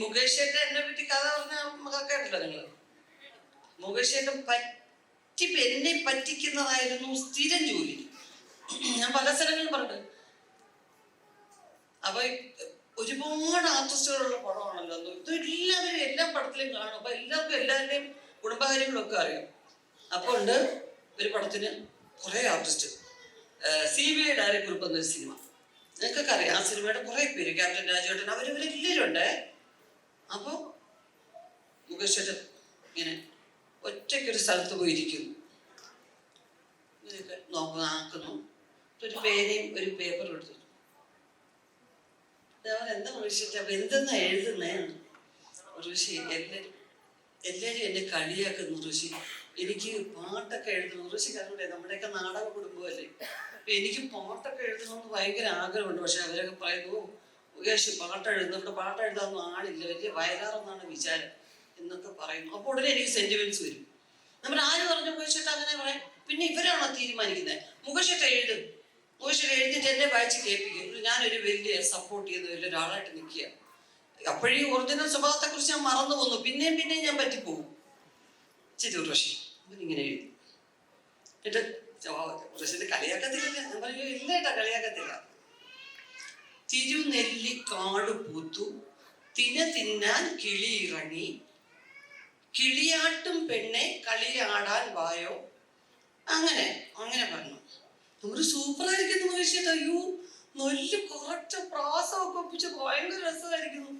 മുകേഷ് ഏട്ടൻ എന്നെ പറ്റി കഥ പറഞ്ഞ കേട്ടില്ല നിങ്ങൾ മുകേഷേട്ട പറ്റി എന്നെ പറ്റിക്കുന്നതായിരുന്നു സ്ഥിരം ജോലി. ഞാൻ പല സ്ഥലങ്ങളിലും പറഞ്ഞു അപ്പൊ ഒരുപാട് ആർട്ടിസ്റ്റുകളുള്ള പടമാണല്ലോ. ഇത് എല്ലാവരും എല്ലാ പടത്തിലും കാണും. അപ്പൊ എല്ലാവർക്കും എല്ലാവരുടെയും കുടുംബകാര്യങ്ങളൊക്കെ അറിയാം. അപ്പോൾ ഉണ്ട് ഒരു പടത്തിന് കുറെ ആർട്ടിസ്റ്റ്. സി ബി ഐ ഡയറക്കുറിപ്പ് എന്നൊരു സിനിമ. നിങ്ങൾക്കൊക്കെ അറിയാം ആ സിനിമയുടെ കുറെ പേര്. ക്യാപ്റ്റൻ രാജേട്ടൻ അവരവരെല്ലാവരും ഉണ്ട്. അപ്പോൾ മുഖശ്വരൻ ഇങ്ങനെ ഒറ്റയ്ക്കൊരു സ്ഥലത്ത് പോയിരിക്കുന്നു. ഇതൊക്കെ നോക്കുന്നു ഒരു പേനയും ഒരു പേപ്പറും എടുത്തു അവൻ എന്താ വിളിച്ചിട്ട് അപ്പൊ എന്തെന്നാ എഴുതുന്നതാണ് ഋഷി എല്ലാരും എല്ലാരും എന്നെ കളിയാക്കുന്നു ഋഷി. എനിക്ക് പാട്ടൊക്കെ എഴുതണം. ഋഷി കാരണം നമ്മുടെയൊക്കെ നാടക കുടുംബമല്ലേ. അപ്പൊ എനിക്ക് പാട്ടൊക്കെ എഴുതണമെന്ന് ഭയങ്കര ആഗ്രഹമുണ്ട്. പക്ഷെ അവരൊക്കെ പറയുന്നു മുകേഷ് പാട്ട് എഴുതുന്നു. ഇവിടെ പാട്ട് എഴുതാനൊന്നും ആളില്ല. വലിയ വയലാറെന്നാണ് വിചാരം എന്നൊക്കെ പറയും അപ്പോൾ ഉടനെ എനിക്ക് സെന്റിമെന്റ്സ് വരും. നമ്മൾ ആര് പറഞ്ഞു മുകേഷേട്ട അങ്ങനെ പറയാം പിന്നെ ഇവരാണോ തീരുമാനിക്കുന്നത്? മുകേഷേട്ട എഴുതും. മുകേഷേട്ട എഴുതിട്ട് എന്നെ വായിച്ച് കേൾപ്പിക്കും. ഞാനൊരു വലിയ സപ്പോർട്ട് ചെയ്യുന്ന വലിയ ഒരാളായിട്ട് നിൽക്കുക. അപ്പോഴീ ഒറിജിനൽ സ്വഭാവത്തെ കുറിച്ച് ഞാൻ മറന്നു പോന്നു. പിന്നെയും പിന്നെയും ഞാൻ പറ്റിപ്പോകും. ശരി ഉർവശി ഇങ്ങനെ എഴുതി. എന്നിട്ട് ഉർവശിന്റെ കളിയാക്കത്തില്ല. ഞാൻ പറഞ്ഞു ഇല്ല ഏട്ടാ കളിയാക്കത്തില്ല. തിരുനെല്ലി കാട് പൂത്തു. തിന തിന്നാൻ കിളിയിറങ്ങി കിളിയാട്ടും പെണ്ണെ കളിയാടാൻ വായോ. അങ്ങനെ അങ്ങനെ പറഞ്ഞു. ഒരു സൂപ്പറായിരിക്കുന്നു മനുഷ്യട്ട് അയ്യോ നല്ല കുറച്ച് പ്രാസമൊക്കെ ഒപ്പിച്ച് ഭയങ്കര രസമായിരിക്കുന്നു.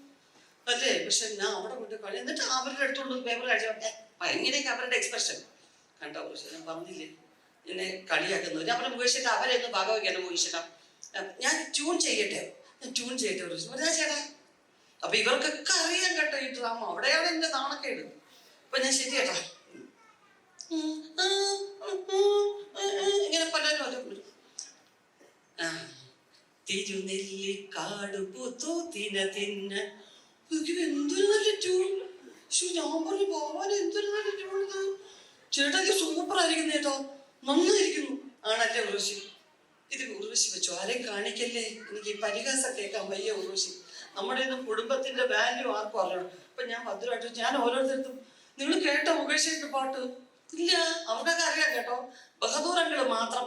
അല്ലേ? പക്ഷെ ഞാൻ അവിടെ കൊണ്ട് കളി. എന്നിട്ട് അവരുടെ അടുത്തുള്ള പേപ്പർ കഴിച്ചു ഭയങ്കര അവരുടെ എക്സ്പ്രഷൻ കണ്ടോ പക്ഷെ ഞാൻ പറഞ്ഞില്ലേ? എന്നെ കളിയാക്കുന്നു ഞാൻ പറഞ്ഞു മുകേഷിട്ട് അവരെ ഒന്ന് ഭാഗവയ്ക്കാനും മുകേഷിട്ടാ ഞാൻ ട്യൂൺ ചെയ്യട്ടെ? ഞാൻ ട്യൂൺ ചെയ്യട്ടെ ഒരു ചേട്ടാ അപ്പൊ ഇവർക്കൊക്കെ അറിയാൻ കേട്ടോ ഈ ഡ്രാമ അവിടെയാണ് എന്റെ നാണക്കേട്. അപ്പൊ ഞാൻ ശരി ചേട്ടാ. ഉം, ആ, ഉം, ഉം, ഉം, ഇങ്ങനെ പലരും ആ തിരുനെല്ലിക്കാട് പൂത്തു തിന തിന്ന. എന്തൊരു നല്ല ട്യൂൺ ഞാൻ പറഞ്ഞു പോവാൻ എന്തൊരു നല്ല ട്യൂൺ ചേട്ടാ സൂപ്പർ ആയിരിക്കുന്നു കേട്ടോ. നന്നായിരിക്കുന്നു. ആണല്ലേ ഉർവശി ഇത് ഉർവശി വെച്ചു? ആരെയും കാണിക്കല്ലേ? എനിക്ക് ഈ പരിഹാസം കേൾക്കാൻ വയ്യ ഉർവശി. നമ്മുടെ ഇന്ന് കുടുംബത്തിന്റെ വാല്യൂ ആർക്കും അറിയണം. അപ്പൊ ഞാൻ ഭദ്രമായിട്ട് ഞാൻ ഓരോരുത്തർക്കും നിങ്ങൾ കേട്ടോ മുകേഷിന്റെ പാട്ട്? ഇല്ല അവർക്കൊക്കെ അറിയാം കേട്ടോ. ബഹദൂരങ്ങൾ മാത്രം.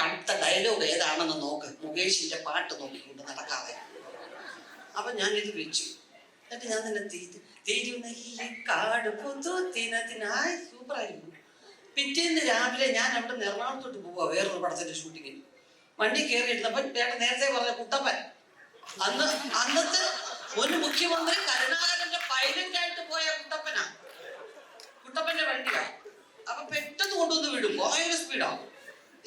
അടുത്ത ഡയലോഗ് ഏതാണെന്ന് നോക്ക്. മുകേഷിന്റെ പാട്ട് നോക്കിക്കൊണ്ട് നടക്കാതെ. അപ്പൊ ഞാൻ ഇത് വെച്ചു. എന്നിട്ട് ഞാൻ തന്നെ തീരു ഈ കാട് പൊതു തിനത്തിനായി സൂപ്പറായിരുന്നു പിറ്റേന്ന് രാവിലെ ഞാൻ അവിടെ നിന്ന് എറണാകുളത്തോട്ട് പോവാ വേറൊരു പടത്തിന്റെ ഷൂട്ടിങ്ങിന് വണ്ടി കയറി ഇരുന്നപ്പോ ചേട്ടൻ നേരത്തെ പറഞ്ഞ കുട്ടപ്പൻ അന്ന് അന്നത്തെ ഒരു മുഖ്യമന്ത്രി കരുണാകരന്റെ പൈലറ്റ് ആയിട്ട് പോയ കുട്ടപ്പനാ. കുട്ടപ്പന്റെ വണ്ടിയാ. അപ്പൊ പെട്ടെന്ന് കൊണ്ടുവന്ന് വിടും ഭയങ്കര സ്പീഡാ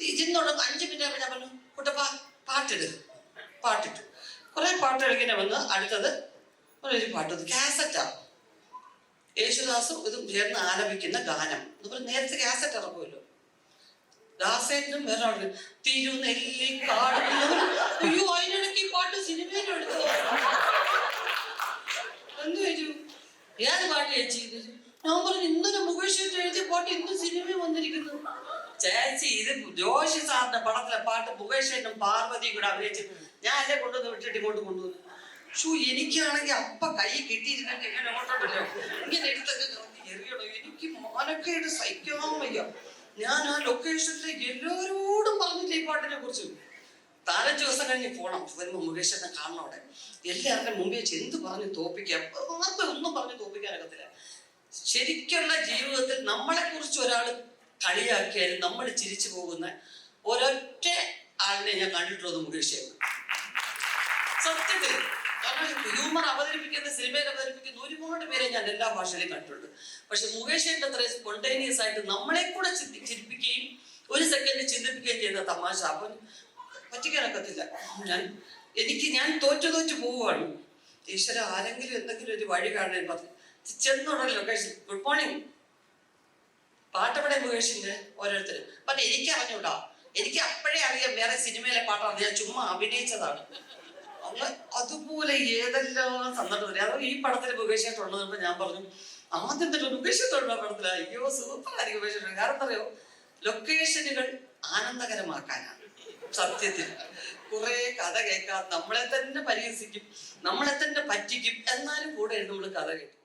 ഇതിന്നോട് അഞ്ച് മിനിറ്റ് ഞാൻ പറഞ്ഞു കുട്ടപ്പ പാട്ടിട്. പാട്ടിട്ടു. കുറെ പാട്ട് കളിക്കുന്ന വന്ന് അടുത്തത് ഒരു പാട്ട് കാസറ്റാ യേശുദാസും ഇതും ചേർന്ന് ആലപിക്കുന്ന ഗാനം. അതുപോലെ നേരത്തെ കാസറ്റ് ഇറക്കുമല്ലോ. ദാസേനും വേറെ തിരുനെല്ലി അയ്യോ അതിനിടയ്ക്ക് ഈ പാട്ട് സിനിമയിലും എടുത്തു? എന്ത് വരൂ? ഏത് പാട്ട് ചേച്ചി? ഞാൻ പറഞ്ഞു ഇന്നലെ മുകേഷ് എഴുതിയ പാട്ട് ഇന്ന് സിനിമയിൽ വന്നിരിക്കുന്നു. ചേച്ചി ഇത് ജോഷി സാറിന്റെ പടത്തിലെ പാട്ട് മുകേഷ് ചേട്ടനും പാർവതിയും കൂടെ അഭിനയിച്ചു ഞാൻ അല്ലേ കൊണ്ടുവന്ന് വിട്ടിട്ട് ഇങ്ങോട്ട് കൊണ്ടുവന്നു. ഷൂ എനിക്കാണെങ്കിൽ അപ്പ കൈ കിട്ടിയിരുന്നെങ്കിൽ ഇങ്ങനെ അങ്ങോട്ടോട്ടല്ലോ ഇങ്ങനെ മാനക്കേട് സഹിക്കാൻ വയ്യ. ഞാൻ ആ ലൊക്കേഷനിലെ എല്ലാവരോടും പറഞ്ഞില്ല ഈ പാട്ടിനെ കുറിച്ച്. നാലഞ്ച് ദിവസം കഴിഞ്ഞ് പോണം. വരുമ്പോൾ മുകേഷനെ കാണണം അവിടെ. എല്ലാവരുടെ മുമ്പിൽ വെച്ച് എന്ത് പറഞ്ഞ് തോപ്പിക്കാം ആർക്കും ഒന്നും പറഞ്ഞ് തോപ്പിക്കാനൊക്കത്തില്ല ശരിക്കുള്ള ജീവിതത്തിൽ നമ്മളെ കുറിച്ച് ഒരാൾ കളിയാക്കിയാലും നമ്മൾ ചിരിച്ചു പോകുന്ന ഒരൊറ്റ ആളിനെ ഞാൻ കണ്ടിട്ടുള്ളത് മുകേഷ് സത്യത്തിൽ. ഹ്യൂമർ അവതരിപ്പിക്കുന്ന സിനിമയിൽ അവതരിപ്പിക്കുന്ന ഒരുപാട് പേരെ ഞാൻ എല്ലാ ഭാഷയിലും കണ്ടിട്ടുണ്ട്. പക്ഷെ മുകേഷിന്റെ അത്രയും സ്പോണ്ടേനിയസ് ആയിട്ട് നമ്മളെ കൂടെ ചിരിപ്പിക്കുകയും ഒരു സെക്കൻഡ് ചിന്തിപ്പിക്കുകയും ചെയ്യുന്ന തമാശ. അവൻ പറ്റിക്കാനൊക്കത്തില്ല ഞാൻ എനിക്ക് ഞാൻ തോറ്റു തോറ്റു പോവുകയാണ്. ഈശ്വര ആരെങ്കിലും എന്തെങ്കിലും ഒരു വഴി കാണാൻ ചെന്നുടനെ ലൊക്കേഷൻ ഗുഡ് മോർണിംഗ് പാട്ടവിടെ മുകേഷിന്റെ ഓരോരുത്തരും. പക്ഷെ എനിക്ക് അറിഞ്ഞൂടാ. എനിക്ക് അപ്പോഴേ അറിയാം വേറെ സിനിമയിലെ പാട്ടാണ്. ഞാൻ ചുമ്മാ അഭിനയിച്ചതാണ്. അന്ന് അതുപോലെ ഏതെല്ലാം സന്ദർഭം അത് ഈ പടത്തിൽ മുകേഷായിട്ടുള്ളതുകൊണ്ട് ഞാൻ പറഞ്ഞു ആദ്യം തന്നെ മുകേഷത്തുള്ള പടത്തിൽ അയ്യോ സൂപ്പർ ആയിരിക്കും ഉപേക്ഷിച്ചു കാരണം അറിയോ? ലൊക്കേഷനുകൾ ആനന്ദകരമാക്കാനാണ്. സത്യത്തിൽ. കുറെ കഥ കേൾക്കാം നമ്മളെ തന്നെ പരിഹസിക്കും നമ്മളെ തന്നെ പറ്റിക്കും എന്നാലും കൂടെ നമ്മൾ കഥ കേട്ടു